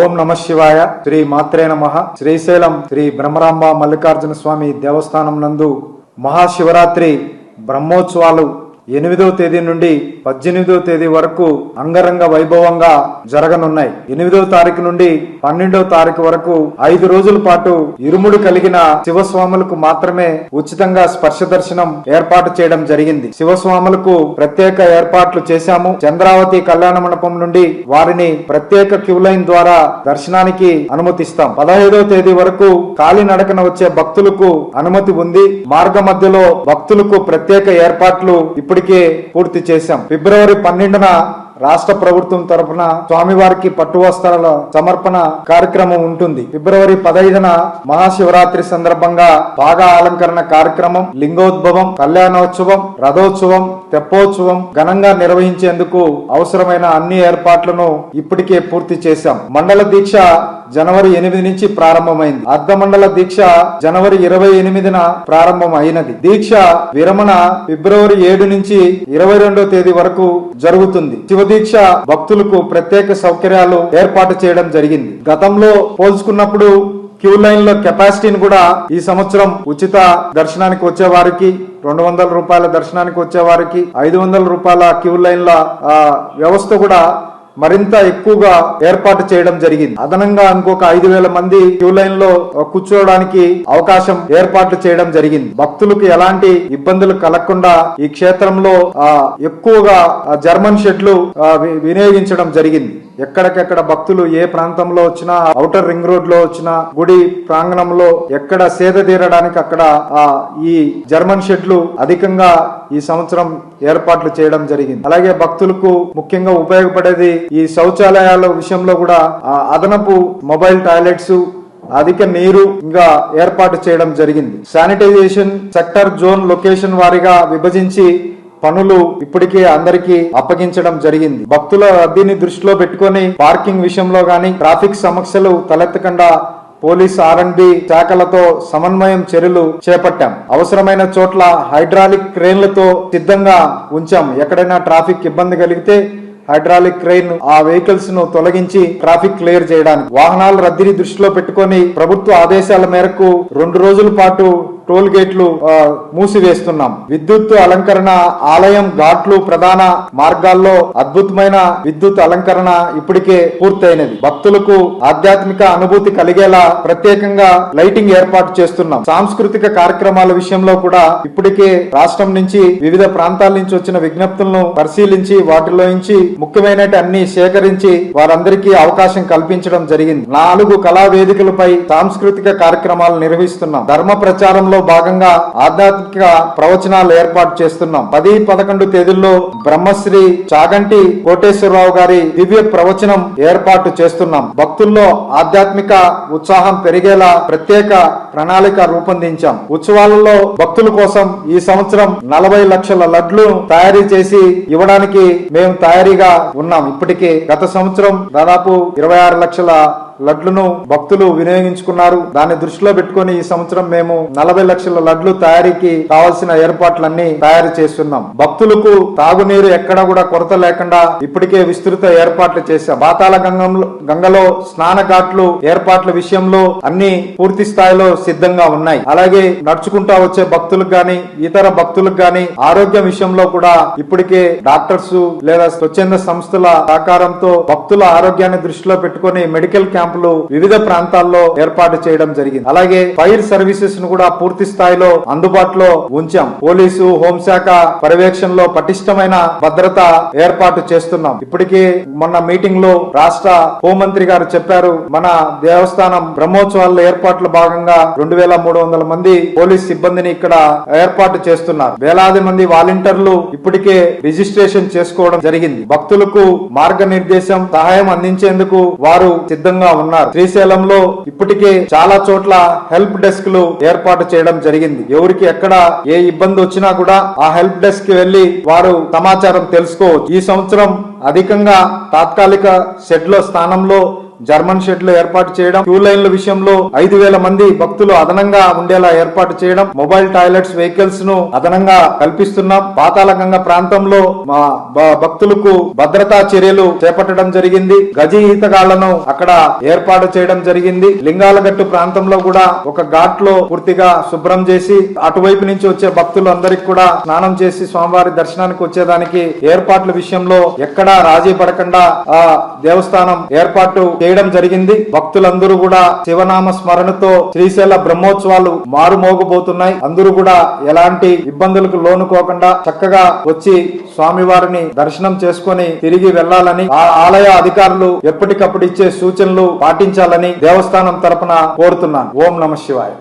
ఓం నమ శివాయ. శ్రీ మాత్రే నమ. శ్రీశైలం శ్రీ బ్రహ్మరాంబ మల్లికార్జున స్వామి దేవస్థానం నందు మహాశివరాత్రి బ్రహ్మోత్సవాలు ఎనిమిదవ తేదీ నుండి పద్దెనిమిదవ తేదీ వరకు అంగరంగ వైభవంగా జరగనున్నాయి. ఎనిమిదవ తారీఖు నుండి పన్నెండవ తారీఖు వరకు ఐదు రోజుల పాటు ఇరుముడు కలిగిన శివస్వాములకు మాత్రమే ఉచితంగా స్పర్శ దర్శనం ఏర్పాటు చేయడం జరిగింది. శివస్వాములకు ప్రత్యేక ఏర్పాట్లు చేశాము. చంద్రావతి కళ్యాణ మండపం నుండి వారిని ప్రత్యేక క్యూ లైన్ ద్వారా దర్శనానికి అనుమతిస్తాం. పదహైదవ తేదీ వరకు కాలినడకన వచ్చే భక్తులకు అనుమతి ఉంది. మార్గ మధ్యలో భక్తులకు ప్రత్యేక ఏర్పాట్లు ఇప్పటికే పూర్తి చేశాం. ఫిబ్రవరి పన్నెండున రాష్ట్ర ప్రభుత్వం తరపున స్వామివారికి పట్టు వస్త్రాల సమర్పణ కార్యక్రమం ఉంటుంది. ఫిబ్రవరి పదహైదున మహాశివరాత్రి సందర్భంగా బాగా అలంకరణ కార్యక్రమం లింగోద్భవం కళ్యాణోత్సవం రథోత్సవం తెప్పోత్సవం ఘనంగా నిర్వహించేందుకు అవసరమైన అన్ని ఏర్పాట్లను ఇప్పటికే పూర్తి చేశాం. మండల దీక్ష జనవరి ఎనిమిది నుంచి ప్రారంభమైంది. అర్ధమండల దీక్ష జనవరి ఇరవై ఎనిమిదిన ప్రారంభం అయినది దీక్ష విరమణ ఫిబ్రవరి ఏడు నుంచి ఇరవై రెండో తేదీ వరకు జరుగుతుంది. శివ దీక్ష భక్తులకు ప్రత్యేక సౌకర్యాలు ఏర్పాటు చేయడం జరిగింది. గతంలో పోల్చుకున్నప్పుడు క్యూ లైన్లో కెపాసిటీని కూడా ఈ సంవత్సరం ఉచిత దర్శనానికి వచ్చే వారికి రెండు వందల రూపాయల దర్శనానికి వచ్చే వారికి ఐదు వందల రూపాయల క్యూ లైన్ల వ్యవస్థ కూడా మరింత ఎక్కువగా ఏర్పాటు చేయడం జరిగింది. అదనంగా ఇంకొక ఐదు వేల మంది క్యూ లైన్లో కూర్చోవడానికి అవకాశం ఏర్పాట్లు చేయడం జరిగింది. భక్తులకు ఎలాంటి ఇబ్బందులు కలగకుండా ఈ క్షేత్రంలో ఎక్కువగా జర్మన్ షెడ్లు వినియోగించడం జరిగింది. ఎక్కడికెక్కడ భక్తులు ఏ ప్రాంతంలో వచ్చినా ఔటర్ రింగ్ రోడ్లో వచ్చినా గుడి ప్రాంగణంలో ఎక్కడ సేద తీరడానికి అక్కడ ఆ ఈ జర్మన్ షెడ్లు అధికంగా ఈ సంవత్సరం ఏర్పాట్లు చేయడం జరిగింది. అలాగే భక్తులకు ముఖ్యంగా ఉపయోగపడేది ఈ శౌచాలయాల విషయంలో కూడా ఆ అదనపు మొబైల్ టాయిలెట్స్ అధిక నీరు ఇంకా ఏర్పాటు చేయడం జరిగింది. శానిటైజేషన్ సెక్టర్ జోన్ లొకేషన్ వారిగా విభజించి పనులు ఇప్పటికే అందరికీ అప్పగించడం జరిగింది. భక్తుల రద్దీని దృష్టిలో పెట్టుకొని పార్కింగ్ విషయంలో గాని ట్రాఫిక్ సమస్యలు తలెత్తకుండా పోలీస్ ఆర్ అండ్ బి శాఖలతో సమన్వయం చర్యలు చేపట్టాం. అవసరమైన చోట్ల హైడ్రాలిక్ క్రేన్లతో సిద్ధంగా ఉంచాం. ఎక్కడైనా ట్రాఫిక్ ఇబ్బంది కలిగితే హైడ్రాలిక్ క్రెయిన్ ఆ వెహికల్స్ను తొలగించి ట్రాఫిక్ క్లియర్ చేయడానికి. వాహనాల రద్దీని దృష్టిలో పెట్టుకొని ప్రభుత్వ ఆదేశాల మేరకు రెండు రోజుల పాటు టోల్ గేట్లు మూసివేస్తున్నాం. విద్యుత్ అలంకరణ ఆలయం ఘాట్లు ప్రధాన మార్గాల్లో అద్భుతమైన విద్యుత్ అలంకరణ ఇప్పటికే పూర్తయినది. భక్తులకు ఆధ్యాత్మిక అనుభూతి కలిగేలా ప్రత్యేకంగా లైటింగ్ ఏర్పాటు చేస్తున్నాం. సాంస్కృతిక కార్యక్రమాల విషయంలో కూడా ఇప్పటికే రాష్ట్రం నుంచి వివిధ ప్రాంతాల నుంచి వచ్చిన విజ్ఞప్తులను పరిశీలించి వాటిలో నుంచి ముఖ్యమైన అన్ని సేకరించి వారందరికీ అవకాశం కల్పించడం జరిగింది. నాలుగు కళా వేదికలపై సాంస్కృతిక కార్యక్రమాలు నిర్వహిస్తున్నాం. ధర్మ ప్రచారంలో భాగంగా ఆధ్యాత్మిక ప్రవచనాలు ఏర్పాటు చేస్తున్నాం. పది పదకొండు తేదీల్లో బ్రహ్మశ్రీ చాగంటి కోటేశ్వరరావు గారి దివ్య ప్రవచనం ఏర్పాటు చేస్తున్నాం. భక్తుల్లో ఆధ్యాత్మిక ఉత్సాహం పెరిగేలా ప్రత్యేక ప్రణాళిక రూపొందించాం. ఉత్సవాలలో భక్తుల కోసం ఈ సంవత్సరం నలభై లక్షల లడ్లు తయారీ చేసి ఇవ్వడానికి మేము తయారీగా ఉన్నాం. ఇప్పటికే గత సంవత్సరం దాదాపు ఇరవై ఆరు లక్షల లడ్లను భక్తులు వినియోగించుకున్నారు. దాన్ని దృష్టిలో పెట్టుకొని ఈ సంవత్సరం మేము నలభై లక్షల లడ్లు తయారీకి కావాల్సిన ఏర్పాట్లన్నీ తయారు చేస్తున్నాం. భక్తులకు తాగునీరు ఎక్కడా కూడా కొరత లేకుండా ఇప్పటికే విస్తృత ఏర్పాట్లు చేశాం. బాతాళ గంగంలో గంగలో స్నాన ఘాట్లు ఏర్పాట్ల విషయంలో అన్ని పూర్తి స్థాయిలో సిద్ధంగా ఉన్నాయి. అలాగే నడుచుకుంటా వచ్చే భక్తులకు గాని ఇతర భక్తులకు గాని ఆరోగ్యం విషయంలో కూడా ఇప్పటికే డాక్టర్స్ లేదా స్వచ్ఛంద సంస్థల సహకారంతో భక్తుల ఆరోగ్యాన్ని దృష్టిలో పెట్టుకుని మెడికల్ క్యాంపులు వివిధ ప్రాంతాల్లో ఏర్పాటు చేయడం జరిగింది. అలాగే ఫైర్ సర్వీసెస్ను కూడా పూర్తి స్థాయిలో అందుబాటులో ఉంచాం. పోలీసు హోంశాఖ పర్యవేక్షణలో పటిష్టమైన భద్రత ఏర్పాటు చేస్తున్నాం. ఇప్పటికే మొన్న మీటింగ్లో రాష్ట్ర హోంమంత్రి గారు చెప్పారు మన దేవస్థానం బ్రహ్మోత్సవాల ఏర్పాట్ల భాగంగా రెండు వేల మూడు వందల మంది పోలీస్ సిబ్బందిని ఇక్కడ ఏర్పాటు చేస్తున్నారు. వేలాది మంది వాలంటీర్లు ఇప్పటికే రిజిస్ట్రేషన్ చేసుకోవడం జరిగింది. భక్తులకు మార్గనిర్దేశం సహాయం అందించేందుకు వారు సిద్ధంగా ఉన్నారు. శ్రీశైలంలో ఇప్పటికే చాలా చోట్ల హెల్ప్ డెస్క్లు ఏర్పాటు చేయడం జరిగింది. ఎవరికి ఎక్కడ ఏ ఇబ్బంది వచ్చినా కూడా ఆ హెల్ప్ డెస్క్కి వెళ్ళి వారు సమాచారం తెలుసుకోవచ్చు. ఈ సంవత్సరం అధికంగా తాత్కాలిక షెడ్ల స్థానంలో జర్మన్ షెడ్లు ఏర్పాటు చేయడం క్యూ లైన్ల విషయంలో ఐదు వేల మంది భక్తులు అదనంగా ఉండేలా ఏర్పాటు చేయడం మొబైల్ టాయిలెట్స్ వెహికల్స్ను అదనంగా కల్పిస్తున్నాం. పాతాళగంగ ప్రాంతంలో మా భక్తులకు భద్రతా చర్యలు చేపట్టడం జరిగింది. గజి ఈతగాళ్ళను అక్కడ ఏర్పాటు చేయడం జరిగింది. లింగాలగట్టు ప్రాంతంలో కూడా ఒక ఘాట్లో పూర్తిగా శుభ్రం చేసి అటువైపు నుంచి వచ్చే భక్తులు అందరికి కూడా స్నానం చేసి స్వామివారి దర్శనానికి వచ్చేదానికి ఏర్పాట్ల విషయంలో ఎక్కడా రాజీ పడకుండా ఆ దేవస్థానం ఏర్పాటు చేయడం జరిగింది. భక్తులందరూ కూడా శివనామ స్మరణతో శ్రీశైల బ్రహ్మోత్సవాలు మారుమోగబోతున్నాయి. అందరూ కూడా ఎలాంటి ఇబ్బందులకు లోనుకోకుండా చక్కగా వచ్చి స్వామివారిని దర్శనం చేసుకొని తిరిగి వెళ్ళాలని ఆ ఆలయ అధికారులు ఎప్పటికప్పుడు ఇచ్చే సూచనలు పాటించాలని దేవస్థానం తరపున కోరుతున్నాను. ఓం నమ శివాయ.